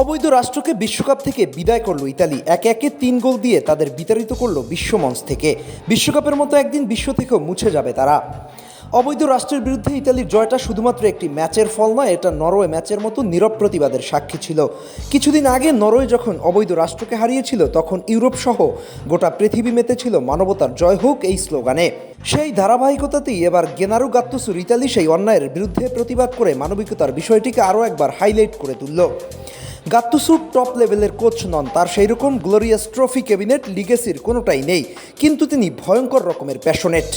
অবৈধ রাষ্ট্রকে বিশ্বকাপ থেকে বিদায় করল ইতালি। একে একে তিন গোল দিয়ে তাদের বিতাড়িত করল বিশ্বমঞ্চ থেকে। বিশ্বকাপের মতো একদিন বিশ্ব থেকেও মুছে যাবে তারা। অবৈধ রাষ্ট্রের বিরুদ্ধে ইতালির জয়টা শুধুমাত্র একটি ম্যাচের ফল নয়, এটা নরওয়ে ম্যাচের মতো নীরব প্রতিবাদের সাক্ষী ছিল। কিছুদিন আগে নরওয়ে যখন অবৈধ রাষ্ট্রকে হারিয়েছিল, তখন ইউরোপ সহ গোটা পৃথিবী মেতেছিল মানবতার জয় হোক এই স্লোগানে। সেই ধারাবাহিকতাতেই এবার গেনারু গাত্তুসুর ইতালি সেই অন্যায়ের বিরুদ্ধে প্রতিবাদ করে মানবিকতার বিষয়টিকে আরও একবার হাইলাইট করে তুলল। গাত্তুসুর টপ লেভেলের কোচ নন। তার সেই রকম গ্লোরিয়াস ট্রফি ক্যাবিনেট লিগেসির কোনোটাই নেই। কিন্তু তিনি ভয়ঙ্কর রকমের প্যাশনেট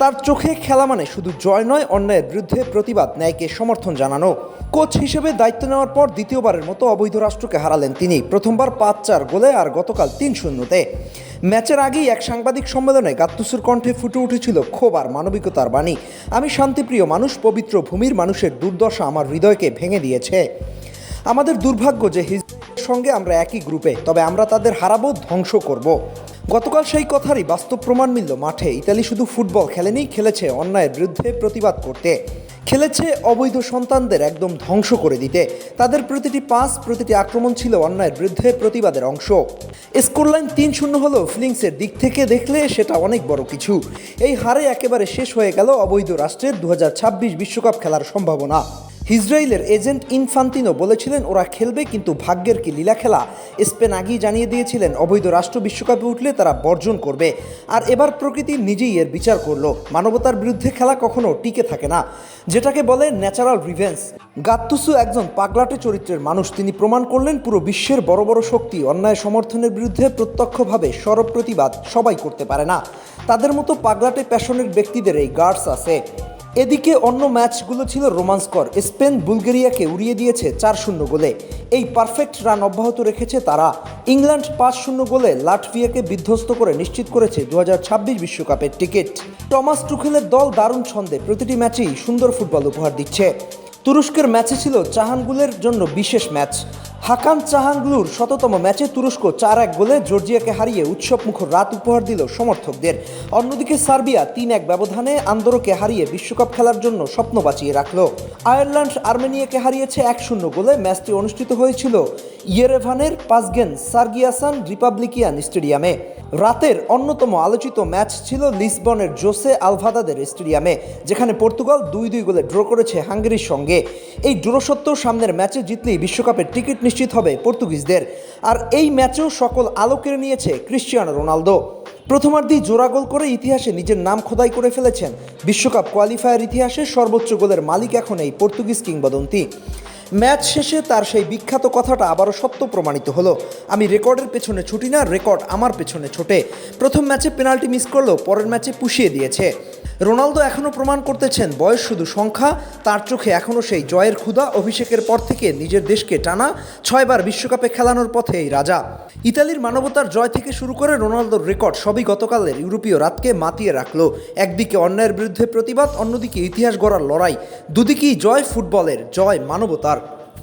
তার চোখে খেলা মানে শুধু জয় নয়, অন্যায়ের বিরুদ্ধে প্রতিবাদ, ন্যায়কে সমর্থন জানানো। কোচ হিসেবে দায়িত্ব নেওয়ার পর দ্বিতীয়বারের মতো অবৈধ রাষ্ট্রকে হারালেন তিনি। প্রথমবার পাঁচ চার গোলে আর গতকাল তিন শূন্যতে ম্যাচের আগেই এক সাংবাদিক সম্মেলনে গাত্তুসুর কণ্ঠে ফুটে উঠেছিল ক্ষোভ আর মানবিকতার বাণী। আমি শান্তিপ্রিয় মানুষ, পবিত্র ভূমির মানুষের দুর্দশা আমার হৃদয়কে ভেঙে দিয়েছে। আমাদের দুর্ভাগ্য যে হিজড়ের সঙ্গে আমরা একই গ্রুপে, তবে আমরা তাদের হারাবো, ধ্বংস করব। গতকাল সেই কথারই বাস্তব প্রমাণ মিলল মাঠে। ইতালি শুধু ফুটবল খেলেনি, খেলেছে অন্যায়ের বিরুদ্ধে প্রতিবাদ করতে। খেলেছে অবৈধ সন্তানদের একদম ধ্বংস করে দিতে। তাদের প্রতিটি পাস, প্রতিটি আক্রমণ ছিল অন্যায়ের বিরুদ্ধে প্রতিবাদের অংশ। স্কোরলাইন তিন শূন্য হলেও ফিলিংসের দিক থেকে দেখলে সেটা অনেক বড় কিছু। এই হারে একেবারে শেষ হয়ে গেল অবৈধ রাষ্ট্রের দু বিশ্বকাপ খেলার সম্ভাবনা। ইসরায়েলের এজেন্ট ইনফান্তিনো বলেছিলেন, ওরা খেলবে কিন্তু ভাগ্যের কি লীলা খেলা? স্পেন আগেই জানিয়ে দিয়েছিলেন, অবৈধ রাষ্ট্র বিশ্বকাপে উঠলে তারা বর্জন করবে। আর এবার প্রকৃতি নিজেই এর বিচার করল, মানবতার বিরুদ্ধে খেলা কখনো টিকে থাকে না, যেটাকে বলে ন্যাচারাল রিভেন্স গাত্তুসু একজন পাগলাটে চরিত্রের মানুষ, তিনি প্রমাণ করলেন পুরো বিশ্বের বড় বড় শক্তি অন্যায় সমর্থনের বিরুদ্ধে প্রত্যক্ষভাবে সরব প্রতিবাদ সবাই করতে পারে না। তাদের মতো পাগলাটে প্যাশনের ব্যক্তিদের এই গার্ডস আছে। এদিকে অন্য ম্যাচগুলো ছিল রোমাঞ্চকর স্পেন বুলগেরিয়াকে উড়িয়ে দিয়েছে চার শূন্য গোলে। এই পারফেক্ট রান অব্যাহত রেখেছে তারা। ইংল্যান্ড পাঁচ শূন্য গোলে লাটভিয়াকে বিধ্বস্ত করে নিশ্চিত করেছে দু বিশ্বকাপের টিকিট। টমাস টুখেলের দল দারুণ ছন্দে প্রতিটি ম্যাচেই সুন্দর ফুটবল উপহার দিচ্ছে। তুরস্কের ম্যাচে ছিল চাহানগুলের জন্য বিশেষ ম্যাচ। হাকান চাহানগুলুর শততম ম্যাচে তুরস্ক চার এক গোলে জর্জিয়াকে হারিয়ে উৎসবমুখর রাত উপহার দিল সমর্থকদের। অন্যদিকে সার্বিয়া তিন এক ব্যবধানে আন্দোরকে হারিয়ে বিশ্বকাপ খেলার জন্য স্বপ্ন বাঁচিয়ে রাখল। আয়ারল্যান্ড আর্মেনিয়াকে হারিয়েছে এক শূন্য গোলে ম্যাচটি অনুষ্ঠিত হয়েছিল ইয়েরেভানের পাসগেন সার্গিয়াসান রিপাবলিকিয়ান স্টেডিয়ামে। রাতের অন্যতম আলোচিত ম্যাচ ছিল লিসবনের জোসে আলভাদাদের স্টেডিয়ামে, যেখানে পর্তুগাল দুই দুই গোলে ড্র করেছে হাঙ্গেরির সঙ্গে। এই ড্র সত্ত্বেও সামনের ম্যাচে জিতলেই বিশ্বকাপের টিকিট নিশ্চিত হবে পর্তুগিজদের। আর এই ম্যাচেও সকল আলো কেড়ে নিয়েছে ক্রিশ্চিয়ানো রোনালদো। প্রথমার্ধেই জোড়া গোল করে ইতিহাসে নিজের নাম খোদাই করে ফেলেছেন। বিশ্বকাপ কোয়ালিফায়ার ইতিহাসে সর্বোচ্চ গোলের মালিক এখন এই পর্তুগিজ কিংবদন্তি। ম্যাচ শেষে তার সেই বিখ্যাত কথাটা আবারও সত্য প্রমাণিত হলো। আমি রেকর্ডের পেছনে ছুটি না, রেকর্ড আমার পেছনে ছোটে। প্রথম ম্যাচে পেনাল্টি মিস করলেও পরের ম্যাচে পুষিয়ে দিয়েছে। রোনালদো এখনও প্রমাণ করতেছেন, বয়স শুধু সংখ্যা, তার চোখে এখনও সেই জয়ের ক্ষুধা, অভিষেকের পর থেকে নিজের দেশকে টানা ছয়বার বিশ্বকাপে খেলানোর পথে এই রাজা। ইতালির মানবতার জয় থেকে শুরু করে রোনালদোর রেকর্ড সবই গতকালের ইউরোপীয় রাতকে মাতিয়ে রাখল। একদিকে অন্যায়ের বিরুদ্ধে প্রতিবাদ, অন্যদিকে ইতিহাস গড়ার লড়াই। দুদিকেই জয় ফুটবলের, জয় মানবতার।